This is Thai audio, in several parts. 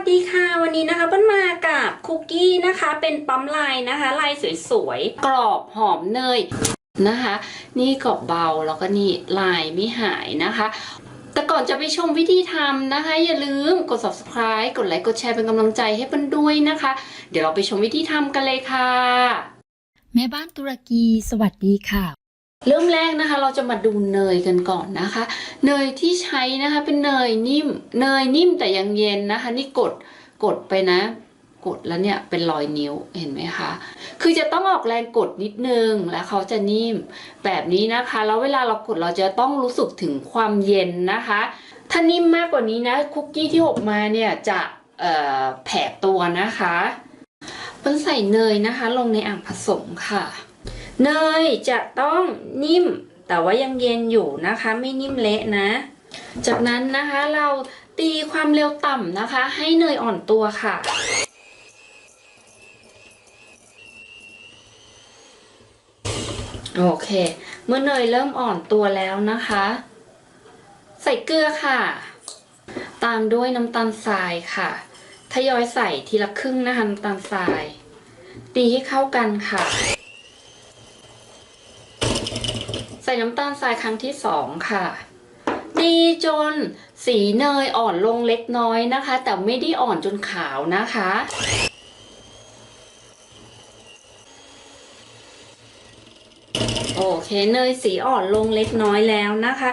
สดีค่ะ วันนี้นะคะเปิ้ลมากับคุกกี้นะคะ เป็นปั๊มลายนะคะ ลายสวยๆ กรอบหอมเนยนะคะ นี่กรอบเบาแล้วก็นี่ลายไม่หายนะคะ แต่ก่อนจะไปชมวิธีทำนะคะ อย่าลืมกด subscribe กดไลค์กดแชร์เป็นกำลังใจให้เปิ้ลด้วยนะคะ เดี๋ยวเราไปชมวิธีทำกันเลยค่ะ แม่บ้านตุรกีสวัสดีค่ะ เริ่มแรกนะคะเราจะมาดูเนยกันก่อนนะคะ เนยที่ใช้นะคะเป็นเนยนิ่มเนยนิ่มแต่ยังเย็นนะคะ นี่กดกดไปนะ กดแล้วเนี่ยเป็นรอยนิ้วเห็นไหมคะคือจะต้องออกแรงกดนิดนึงแล้วเขาจะนิ่มแบบนี้นะคะ แล้วเวลาเรากดเราจะต้องรู้สึกถึงความเย็นนะคะ ถ้านิ่มมากกว่านี้นะคุกกี้ที่ออกมาเนี่ยจะแผกตัวนะคะเปิ้ลใส่เนยนะคะ ลงในอ่างผสมค่ะ เนยจะต้องนิ่ม แต่ว่ายังเย็นอยู่นะคะ ไม่นิ่มเละนะ จากนั้นนะคะเราตีความเร็วต่ำนะคะ ให้เนยอ่อนตัวค่ะโอเค เมื่อเนยเริ่มอ่อนตัวแล้วนะคะ ใส่เกลือค่ะ ตามด้วยน้ำตาลทรายค่ะทยอยใส่ทีละครึ่งนะคะน้ำตาลทราย ตีให้เข้ากันค่ะ ใส่น้ำตาลทรายครั้งที่สองค่ะ ตีจนสีเนยอ่อนลงเล็กน้อยนะคะ แต่ไม่ได้อ่อนจนขาวนะคะ โอเคเนยสีอ่อนลงเล็กน้อยแล้วนะคะ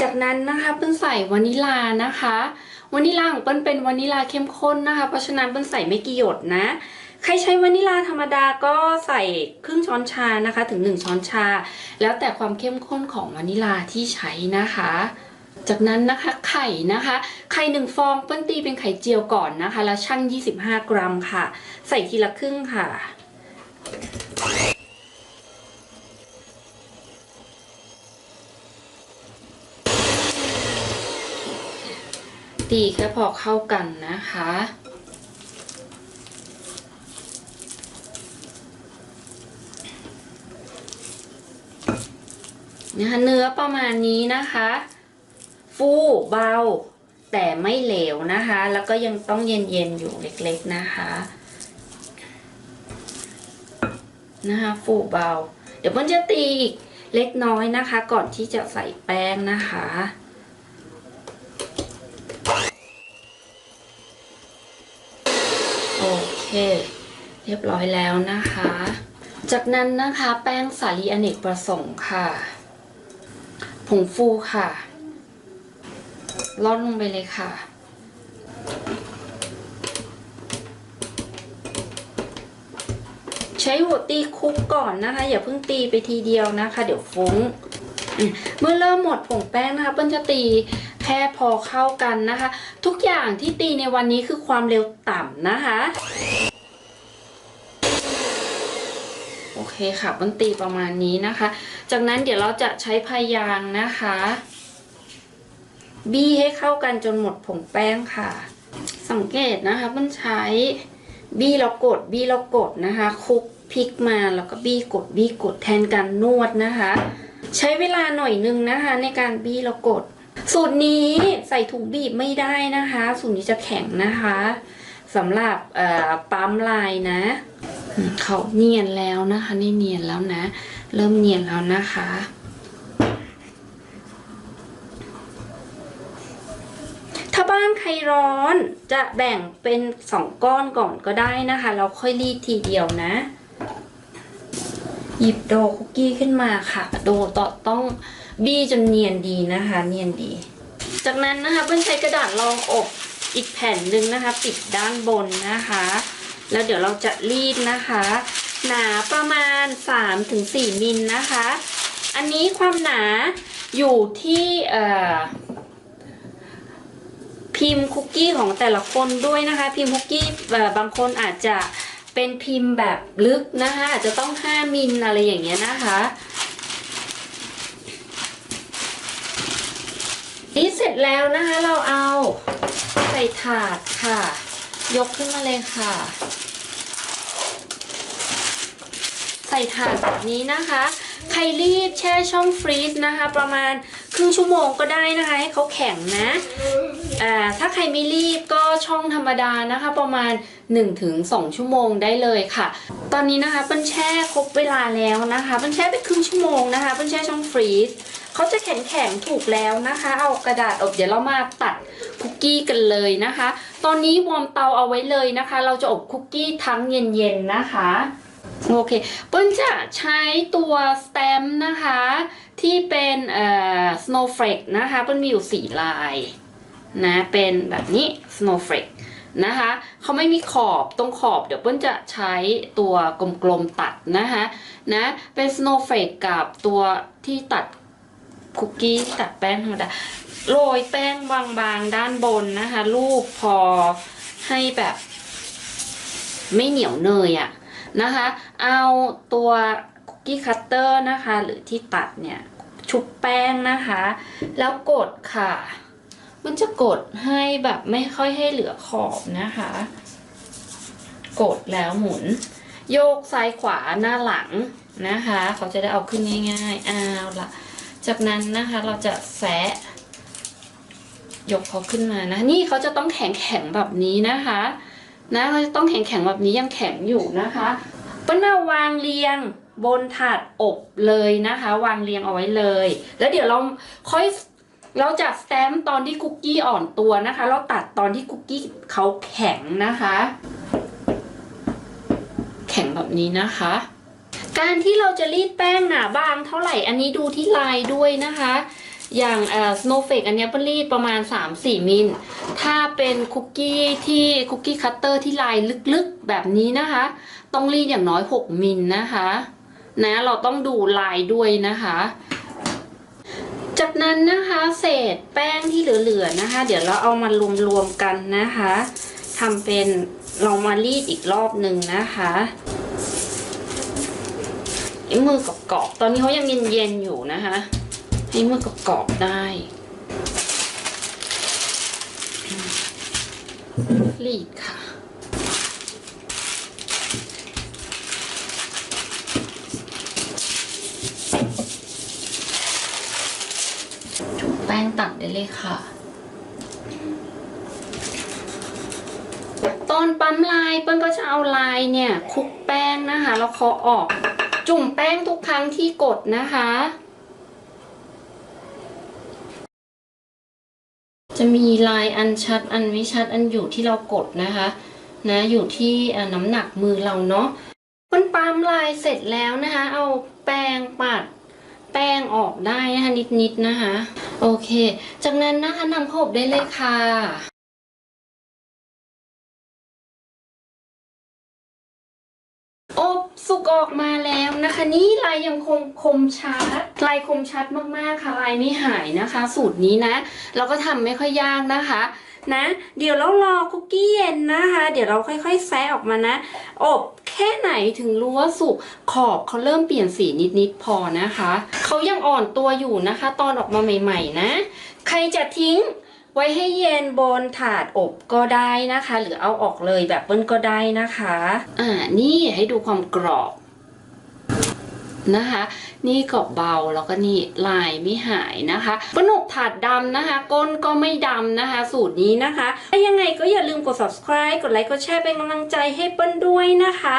จากนั้นนะคะเปิ้ลใส่วานิลานะคะวานิลาของเปิ้ลเป็นวานิลาเข้มข้นนะคะ เพราะฉะนั้นเปิ้ลใส่ไม่กี่หยดนะ ใครใช้วานิลาธรรมดาก็ใส่ครึ่งช้อนชานะคะ ถึง 1 ช้อนชา แล้วแต่ความเข้มข้นของวานิลาที่ใช้นะคะ จากนั้นนะคะไข่นะคะ ไข่หนึ่งฟองเปิ้ลตีเป็นไข่เจียวก่อนนะคะ แล้วชั่ง 25 กรัมค่ะ ใส่ทีละครึ่งค่ะตีแค่พอเข้ากันนะคะ นะคะเนื้อประมาณนี้นะคะ ฟูเบา แต่ไม่เหลวนะคะ แล้วก็ยังต้องเย็นๆอยู่เล็กๆนะคะนะคะฟูเบา เดี๋ยวเพิ่นจะตีอีกเล็กน้อยนะคะ ก่อนที่จะใส่แป้งนะคะโอเคเรียบร้อยแล้วนะคะ จากนั้นนะคะแป้งสาลีอเนกประสงค์ค่ะ ผงฟูค่ะร่อนลงไปเลยค่ะ ใช้หัวตีคลุกก่อนนะคะ อย่าเพิ่งตีไปทีเดียวนะคะ เดี๋ยวฟุ้ง เมื่อเริ่มหมดผงแป้งนะคะเปิ้ลจะตีแค่พอเข้ากันนะคะ ทุกอย่างที่ตีในวันนี้คือความเร็วต่ำนะคะ โอ เคค่ะเปิ้ลตีประมาณนี้นะคะ จากนั้นเดี๋ยวเราจะใช้พายางนะคะ บี้ให้เข้ากันจนหมดผงแป้งค่ะ สังเกตนะคะมันใช้บี้แล้วกดบี้แล้วกดนะคะคลุกพลิกมาแล้วก็บี้กดบี้กดแทนการนวดนะคะ ใช้เวลาหน่อยนึงนะคะ ในการบี้แล้วกด สูตรนี้ใส่ถุงบีบไม่ได้นะคะ สูตรนี้จะแข็งนะคะสำหรับปั๊มลายนะ เขาเนียนแล้วนะคะนี่เนียนแล้วนะ เริ่มเนียนแล้วนะคะถ้าบ้านใครร้อนจะแบ่งเป็นสองก้อนก่อนก็ได้นะคะแล้วค่อยรีดทีเดียวนะ หยิบโดคุกกี้ขึ้นมาค่ะ โดต่อต้องบี้จนเนียนดีนะคะ เนียนดี จากนั้นนะคะเปิ้ลใช้กระดาษรองอบอีกแผ่นหนึ่งนะคะ ปิดด้านบนนะคะ แล้วเดี๋ยวเราจะรีดนะคะ หนาประมาณ 3-4มิลนะคะ อันนี้ความหนาอยู่ที่พิมพ์คุกกี้ของแต่ละคนด้วยนะคะ พิมพ์คุกกี้บางคนอาจจะเป็นพิมพ์แบบลึกนะคะ อาจจะต้อง 5มิลอะไรอย่างเงี้ยนะคะนี่เสร็จแล้วนะคะเราเอาใส่ถาดค่ะ ยกขึ้นมาเลยค่ะ ใส่ถาดแบบนี้นะคะ ใครรีบแช่ช่องฟรีซนะคะ ประมาณครึ่งชั่วโมงก็ได้นะคะ ให้เขาแข็งนะอ่าถ้าใครไม่รีบก็ช่องธรรมดานะคะ ประมาณ 1-2 ชั่วโมงได้เลยค่ะ ตอนนี้นะคะเปิ้ลแช่ครบเวลาแล้วนะคะเปิ้ลแช่ไปครึ่งชั่วโมงนะคะเปิ้ลแช่ช่องฟรีซ เขาจะแข็งแข็งถูกแล้วนะคะ เอากระดาษอบเดี๋ยวเรามาตัดคุกกี้กันเลยนะคะ ตอนนี้วอร์มเตาเอาไว้เลยนะคะ เราจะอบคุกกี้ทั้งเย็นๆนะคะโอเคเปิ้ลจะใช้ตัวสแตมป์นะคะ ที่เป็นเอ่อ snowflake นะคะเปิ้ลมีอยู่สี่ลายนะเป็นแบบนี้ snowflake นะคะเขาไม่มีขอบตรงขอบเดี๋ยวเปิ้ลจะใช้ตัวกลมๆตัดนะคะนะเป็น snowflake กับตัวที่ตัด คุกกี้ตัดแป้งธรรมดาโรยแป้งบางๆด้านบนนะคะ รูปพอให้แบบ ไม่เหนียวเนยอะนะคะ เอาตัวคุกกี้คัตเตอร์นะคะ หรือที่ตัดเนี่ยชุบแป้งนะคะ แล้วกดค่ะ มันจะกดให้แบบไม่ค่อยให้เหลือขอบนะคะ กดแล้วหมุน โยกซ้ายขวาหน้าหลังนะคะ เขาจะได้เอาขึ้นง่ายๆเอาละ จากนั้นนะคะเราจะแซะยกเขาขึ้นมานะ นี่เขาจะต้องแข็งแข็งๆแบบนี้นะคะ นะเขาจะต้องแข็งแข็งๆแบบนี้ยังแข็งอยู่นะคะป้นาวางเรียงบนถาดอบเลยนะคะ วางเรียงเอาไว้เลย แล้วเดี๋ยวเราค่อยเราจัดสแตมตอนที่คุกกี้อ่อนตัวนะคะ เราตัดตอนที่คุกกี้เขาแข็งนะคะ แข็งแบบนี้นะคะ การที่เราจะรีดแป้งหนาบางเท่าไหร่อันนี้ดูที่ลายด้วยนะคะ อย่างเอ่อ snowflake อันนี้เปิ้ลรีดประมาณ 3-4 มิล ถ้าเป็นคุกกี้ที่คุกกี้คัตเตอร์ที่ลายลึกๆแบบนี้นะคะ ต้องรีดอย่างน้อย 6 มิลนะคะนะเราต้องดูลายด้วยนะคะ จากนั้นนะคะเศษแป้งที่เหลือๆนะคะ เดี๋ยวเราเอามารวมๆกันนะคะทำเป็นเรามารีดอีกรอบหนึ่งนะคะ ไอ้มือกับกรอบๆตอนนี้เขายังเย็นๆอยู่นะคะ ให้มือกับกรอบๆได้รีดค่ะ จุบแป้งตัดได้เลยค่ะ ตอนปั๊มลายเปิ้ลก็จะเอาลายเนี่ยคลุกแป้งนะคะ แล้วเคาะออก จุ่มแป้งทุกครั้งที่กดนะคะ จะมีลายอันชัดอันไม่ชัดอันอยู่ที่เรากดนะคะ นะอยู่ที่น้ำหนักมือเราเนาะมันปั๊มลายเสร็จแล้วนะคะ เอาแป้งปัดแป้งออกได้นะคะนิดๆนะคะ โอเค จากนั้นนะคะนำเข้าอบได้เลยค่ะ สุกออกมาแล้วนะคะ นี่ลายยังคงคมชัด ลายคมชัดมากๆค่ะลายไม่หายนะคะ สูตรนี้นะ เราก็ทำไม่ค่อยยากนะคะนะ เดี๋ยวเรารอคุกกี้เย็นนะคะ เดี๋ยวเราค่อยๆแซะออกมานะ อบแค่ไหนถึงรู้ว่าสุกขอบเขาเริ่มเปลี่ยนสีนิดๆพอนะคะเขายังอ่อนตัวอยู่นะคะ ตอนออกมาใหม่ ๆ นะ ใครจะทิ้ง ไว้ให้เย็นบนถาดอบก็ได้นะคะ หรือเอาออกเลยแบบเปิ้ลก็ได้นะคะ อ่านี่ให้ดูความกรอบนะคะ นี่กรอบเบาแล้วก็นี่ลายไม่หายนะคะปนกถาดดำนะคะ ก้นก็ไม่ดำนะคะ สูตรนี้นะคะถ้ายังไงก็อย่าลืมกด subscribe กดไลค์กดแชร์เป็นกำลังใจให้เปิ้ลด้วยนะคะ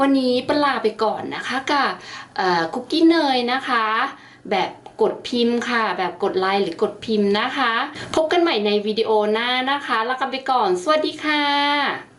วันนี้เปิ้ลลาไปก่อนนะคะกับเอ่อคุกกี้เนยนะคะ แบบ กดพิมพ์ค่ะ แบบกดไลค์หรือกดพิมพ์นะคะ พบกันใหม่ในวิดีโอหน้านะคะแล้วกันไปก่อน สวัสดีค่ะ